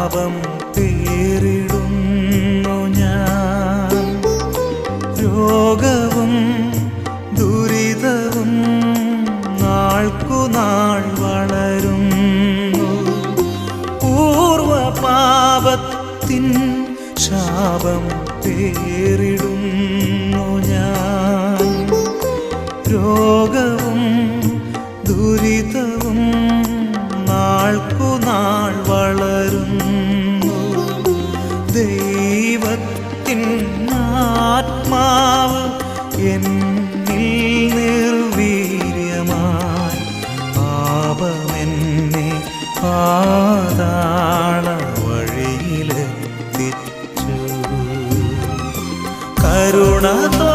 പാപം പേരിടുന്നു ഞാൻ. രോഗവും ദുരിതവും നാൾക്കുനാൾ വളരും പൂർവ പാപത്തിൻ ശാപം പേരിടുന്നു ഞാൻ. രോഗവും എന്നിൽ നിർവീര്യമായി പാപമെന്നെ പാതാള വഴിയിലെത്തിച്ചു. കരുണ തോ